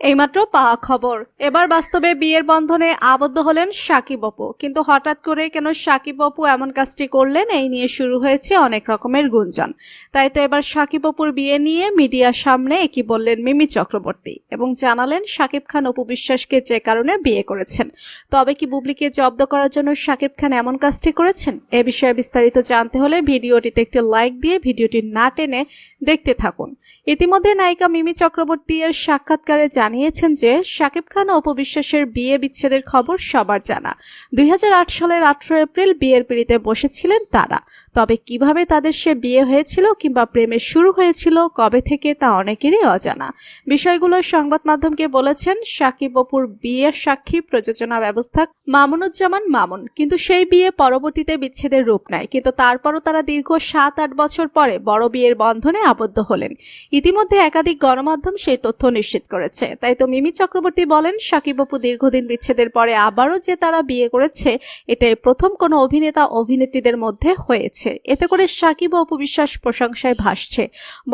এইমাত্র পাওয়া খবর। এবার বাস্তবে বিয়ের বন্ধনে আবদ্ধ হলেন সাকিব অপু। কিন্তু হঠাৎ করে কেন সাকিব অপু এমন কাজটি করলেন, এই নিয়ে শুরু হয়েছে অনেক রকমের গুঞ্জন। তাই তো এবার সাকিব অপুর বিয়ে নিয়ে মিডিয়ার সামনে একই বললেন মিমি চক্রবর্তী এবং জানালেন সাকিব খান অপু বিশ্বাসকে যে কারণে বিয়ে করেছেন। তবে কি বুবলিকে জব্দ করার জন্য সাকিব খান এমন কাজটি করেছেন? এ বিষয়ে বিস্তারিত জানতে হলে ভিডিওটিতে একটি লাইক দিয়ে ভিডিওটি না টেনে দেখতে থাকুন। ইতিমধ্যে নায়িকা মিমি চক্রবর্তী এর সাক্ষাৎকারে জানিয়েছেন যে, শাকিব খান ও অপবিশ্বাসের বিয়ে বিচ্ছেদের খবর সবার জানা। দুই হাজার আট সালের আঠারো এপ্রিল বিয়ের পিড়িতে বসেছিলেন তারা। তবে কীভাবে তাদের সে বিয়ে হয়েছিল কিংবা প্রেমের শুরু হয়েছিল, কবে থেকে তা অনেকেরই অজানা। বিষয়গুলো সংবাদ মাধ্যমকে বলেছেন সাকিব অপুর বিয়ের সাক্ষী প্রযোজনা ব্যবস্থা মামুনুজ্জামান মামুন। কিন্তু সেই বিয়ে পরবর্তীতে বিচ্ছেদের রূপ নেয়। কিন্তু তারপরও তারা দীর্ঘ সাত আট বছর পরে বড় বিয়ের বন্ধনে আবদ্ধ হলেন। ইতিমধ্যে একাধিক গণমাধ্যম সেই তথ্য নিশ্চিত করেছে। তাই তো মিমি চক্রবর্তী বলেন সাকিব অপু দীর্ঘদিন বিচ্ছেদের পরে আবারও যে তারা বিয়ে করেছে, এটাই প্রথম কোনো অভিনেতা অভিনেত্রীদের মধ্যে হয়েছে। এতে করে সাকিব অপু বিশ্বাস প্রশংসায় ভাসছে।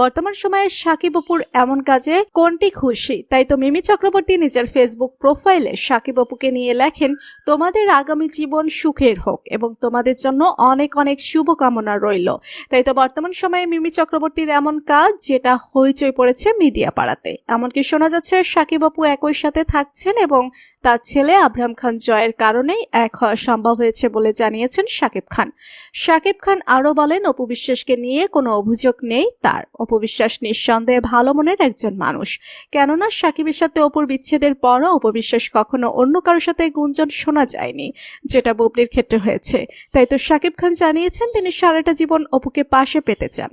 বর্তমান সময়ে সাকিব অপুর এমন কাজে কোনটি খুশি? তাই তো মিমি চক্রবর্তী নিজের ফেসবুক প্রোফাইলে সাকিব অপুকে নিয়ে লেখেন, তোমাদের আগামী জীবন সুখের হোক এবং তোমাদের জন্য অনেক অনেক শুভকামনা রইল। তাই তো বর্তমান সময়ে মিমি চক্রবর্তীর এমন কাজ, যেটা হইচই পড়েছে মিডিয়া পাড়াতে এমনকি শোনা যাচ্ছে সাকিব আপু একই সাথে থাকছেন এবং তার ছেলে আব্রাহাম খান জয়ের কারণেই এক হওয়া সম্ভব হয়েছে বলে জানিয়েছেন সাকিব খান। সাকিব খান আরও বলেন, অপু বিশ্বাসকে নিয়ে কোনো অভিযোগ নেই তার। অপু বিশ্বাস নিঃসন্দেহে ভালো মনের একজন মানুষ। কেননা সাকিবের সাথে অপুর বিচ্ছেদের পরও অপু বিশ্বাস কখনো অন্য কারোর সাথে গুঞ্জন শোনা যায়নি, যেটা বুবলির ক্ষেত্রে হয়েছে। তাই তো সাকিব খান জানিয়েছেন তিনি সারাটা জীবন অপুকে পাশে পেতে চান।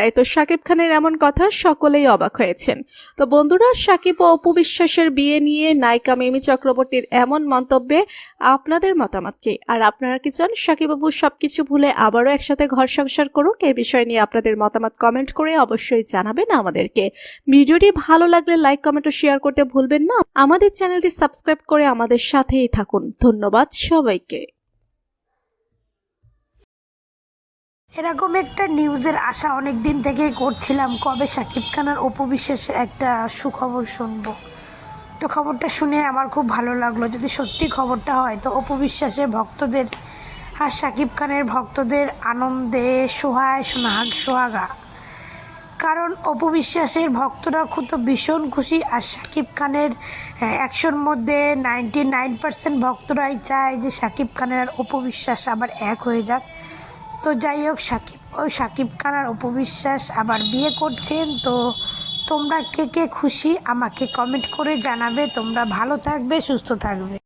তাই তো সাকিব খানের এমন কথা সকলেই অবাক হয়েছেন। তো বন্ধুরা সাকিব ও অপু বিশ্বাসের বিয়ে নিয়ে নায়িকা মিমি চক্রবর্তীর এমন মন্তব্যে আপনাদের মতামত কি? আর আপনারা কি চান সাকিব বাবু সবকিছু ভুলে আবারও একসাথে ঘর সংসার করুক? এই বিষয় নিয়ে আপনাদের মতামত কমেন্ট করে অবশ্যই জানাবেন আমাদেরকে। ভিডিওটি ভালো লাগলে লাইক, কমেন্ট ও শেয়ার করতে ভুলবেন না। আমাদের চ্যানেলটি সাবস্ক্রাইব করে আমাদের সাথেই থাকুন। ধন্যবাদ সবাইকে। এরকম একটা নিউজের আশা অনেক দিন থেকেই করছিলাম কবে সাকিব খানের আর একটা সুখবর শুনব। তো খবরটা শুনে আমার খুব ভালো লাগল। যদি সত্যি খবরটা হয়, তো অপু বিশ্বাসের ভক্তদের আর সাকিব খানের ভক্তদের আনন্দে সোহায় সোনাহাগ সোহাগা। কারণ অপবিশ্বাসের ভক্তরা খুব ভীষণ খুশি আর সাকিব খানের একশোর মধ্যে নাইনটি নাইন পার্সেন্ট ভক্তরাই চায় যে সাকিব খানের আর অপবিশ্বাস আবার এক হয়ে যাক। তো যাই হোক, সাকিব ওই সাকিব খান উপবিশ্বাস আবার বিয়ে করছেন, তো তোমরা কে কে খুশি আমাকে কমেন্ট করে জানাবে, তোমরা ভালো থাকবে, সুস্থ থাকবে।